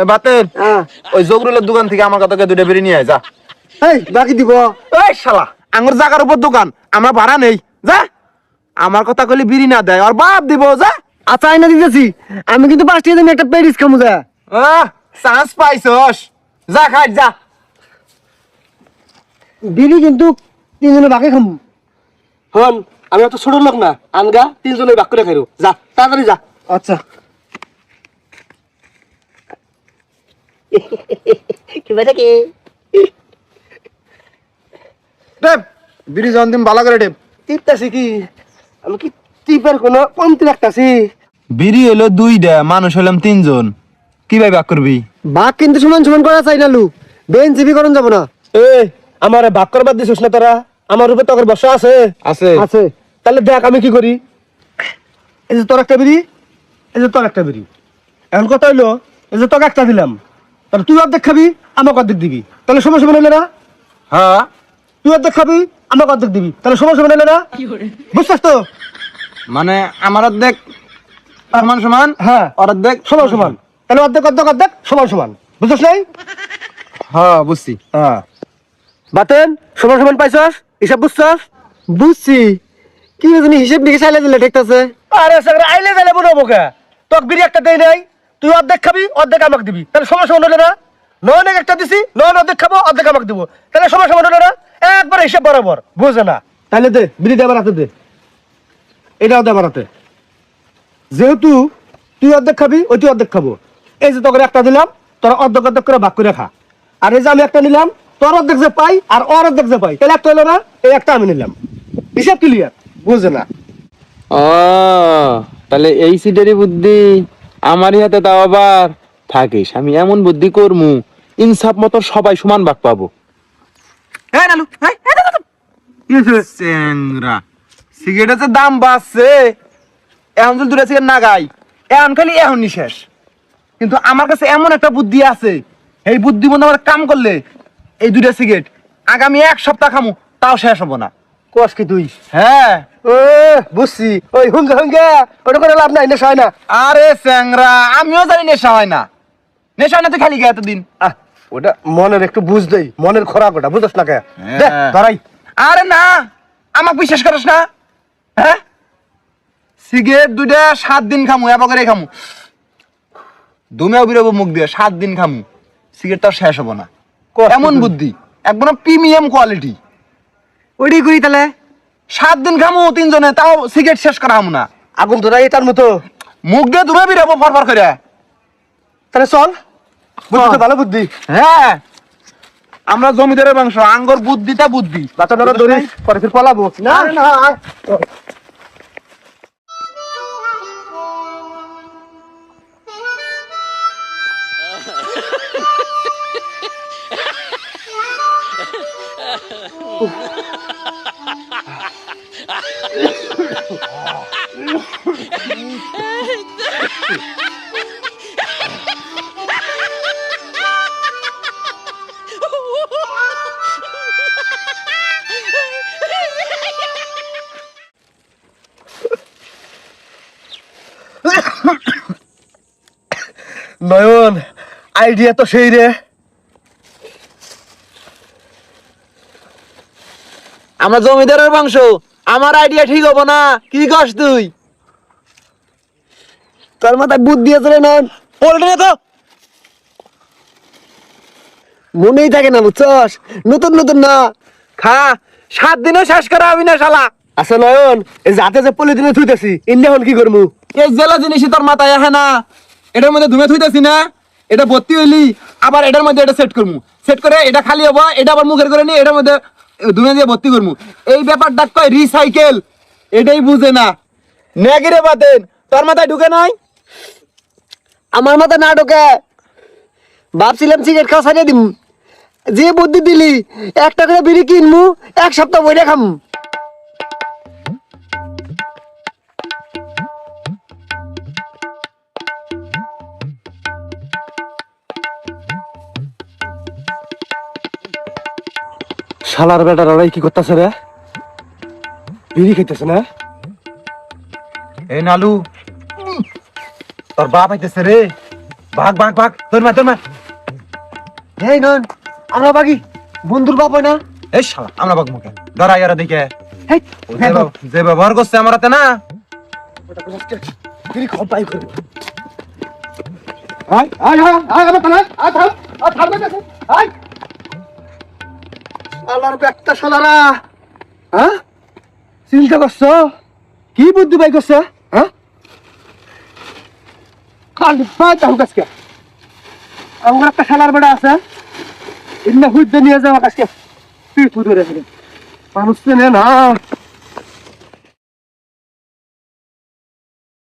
এ বাতেন হ্যাঁ। ওই জগরুলের দোকান থেকে আমার কাছে দুইটা বিড়ি নিয়ে আয় যা। এই বাকি দিব? এই শালা আঙ্গুর জাগার উপর দোকান আমরা ভাড়া নেই যা। আমার কথা কইলে বিড়ি না দেয় আর বাপ দিব যা। আচ্ছা আইনা দিতেছি। আমি কিন্তু পাঁচ টাকা দিন একটা পেরিস খামু যা। চান্স পাইছস। যা খাই যা। বিড়ি কিন্তু তিনজনে বাকি খামু। হন আমি অত ছোট লোক না। আনগা তিনজনের বাক করে খাইরো যা তাড়াতাড়ি যা। আচ্ছা। টেপ বিড়ি জন দিন ভালো করে টেপ টিপতাছি কি? আমি কি টিপের কোনো কমতি রাখতাছি? বিড়ি হলো দুইটা মানুষ হলাম তিনজন। কি ভাই বাক করবি? বাঘ কিন্তু সমান সমান করা চাই না লু। বেন জিবি করন যাব না। এ আমার বাক করবার দিছিস না তোরা? আমার উপরে তোর বসা আছে? আছে। আছে। তাহলে দেখ আমি কি করি? এই যে তোর একটা বিড়ি এই যে তোর একটা বিড়ি। এখন কথা হইল এই যে তোকে একটা দিলাম। তাহলে তুই অর্ধেক খাবি আমাকে অর্ধেক দিবি। তাহলে সময় সময় নিলে না? হ্যাঁ। তুই অর্ধেক খাবি আমাকে অর্ধেক দিবি। তাহলে সময় সময় নিলে না? বুঝছিস তো? মানে আমার অর্ধেক সমান সমান হ্যাঁ। ওর অর্ধেক সমান সমান। তাহলে অর্ধেক অর্ধেক অর্ধেক সমান সমান। বুঝছিস নাই? হ্যাঁ বুঝছি। হ্যাঁ। বাতেন সমান সমান পাইছস? হিসাব বুঝছস? বুঝছি। কি জানি হিসেব নিকে চাইলে দিলে দেখতেছে? আরে সাগরে আইলে গেলে বলো বোকা তোক বিড়ি একটা দেই নাই? তুই অর্ধেক খাবি অর্ধেক আমাকে দিবি। তাহলে সমান হলে না? নয় অনেক একটা দিছি? নয় অর্ধেক খাব অর্ধেক আমাকে দিব। তাহলে সমান হলে না? একবার হিসাব বরাবর বুঝে না? তাহলে দে বিড়িটা আমার হাতে দে। এটাও দে আমার হাতে। যেহেতু তুই অর্ধেক খাবি ওই তুই অর্ধেক খাব। এই যে তোকে একটা দিলাম তোরা অর্ধেক অর্ধেক করে ভাগ করে খা। আর এই যে আমি একটা নিলাম তোর অর্ধেক যে পাই আর ওর অর্ধেক যে পাই। তাহলে একটা হলো না এই একটা আমি নিলাম। হিসাব ক্লিয়ার বুঝে না? ও তাহলে এই সিটেরই বুদ্ধি। আমারই হাতে তাও আবার। থাকিস আমি এমন বুদ্ধি করমু ইনসাফ মতো সবাই সমান ভাগ পাবো। সিগারেটের দাম বাড়ছে এখন যদি দুটা সিগারেট না গাই এখন খালি এখন শেষ। কিন্তু আমার কাছে এমন একটা বুদ্ধি আছে এই বুদ্ধি মতো আমার কাম করলে এই দুটা সিগারেট আগামী এক সপ্তাহ খামু তাও শেষ হব না। কস কি তুই? হ্যাঁ। ও বুঝছি। ওই হুঙ্গা হুঙ্গা ওটা করে লাভ নাই নেশা হয় না। আরে চ্যাংরা আমিও জানি নেশা হয় না। নেশা হয় না তুই খালি গে এতদিন। আহ, ওটা মনের একটু বুঝ দেই মনের খোরাক ওটা বুঝছ না কে হ্যাঁ। ধরাই। আরে না আমাকে বিশ্বাস করিস না। হ্যাঁ? সিগারেট দুইটা সাত দিন খামু করে খামু। দুমেও বিরব মুখ দিয়ে সাত দিন খামু। সিগারেট তো শেষ হব না। এমন বুদ্ধি একদম প্রিমিয়াম কোয়ালিটি। ওইটাই করি তাহলে? সাত দিন খামু তিনজনে তাও সিগারেট শেষ করা হামু না। আগুন ধরাই এটার মতো। মুখ দিয়ে দুমে বিরব ফরফর করে। তাহলে চল। বুদ্ধি তো ভালো বুদ্ধি। হ্যাঁ। আমরা জমিদারের মাংস আঙ্গর বুদ্ধিটা বুদ্ধি। বাচ্চা ধরে পরে ফির পলাবো। না না নয়ন আইডিয়া তো সেই রে। আমরা জমিদারের মাংস আমার আইডিয়া ঠিক হব না। কি কস তুই? তোর মাথায় বুদ্ধি আছে রে নন। পল্টনে তো। মনেই থাকে না বুঝছস? নতুন নতুন না। খা সাত দিনও শেষ করা হবি না শালা। আচ্ছা নয়ন এই যাতে যে পলিথিনে থুইতেছি ইন্ডিয়া হল কি করব এই জেলা জিনিসই তোর মাথায় আহে না। এটার মধ্যে ধুমে থুইতেছি না। এটা ভর্তি হইলি আবার এটার মধ্যে এটা সেট করমু। সেট করে এটা খালি হব এটা আবার মুখের করে নিয়ে এটার মধ্যে ধুমে দিয়ে ভর্তি করব এই ব্যাপারটা কয় রিসাইকেল এটাই বুঝে না। নেগিরে বাতেন তোর মাথায় ঢুকে নাই? আমার মাথায় না ঢুকে। ভাবছিলাম সিগারেট খাওয়া সারিয়ে দিম। যে বুদ্ধি দিলি, একটা করে বিড়ি কিনমু, এক সপ্তাহ বইটা খাম। শালার বেটার ওরাই কি করতেছে রে? বিড়ি খাইতেছে না? এই নালু তোর বাপ আইতেছে রে। ভাগ ভাগ ভাগ তোর মা তোর মা। এই নন আমরা বাকি বন্ধুর বাপ হয় না? এই শালা আমরা ভাগ মুখে দিকে। হেই ও যে ব্যবহার করছে আমার হাতে না? পাই করে আয় আয় আয় আয় আমার পালা আয় থাম আয় থাম না আয় আল্লাহর একটা সালারা হ্যাঁ? চিন্তা করছ? কি বুদ্ধি পাই করছ? হ্যাঁ? পাই তাহু কাজকে। আমার একটা শালার বেড়া আছে। এমনি হুইতে নিয়ে যাওয়া কাছকে চেনে না।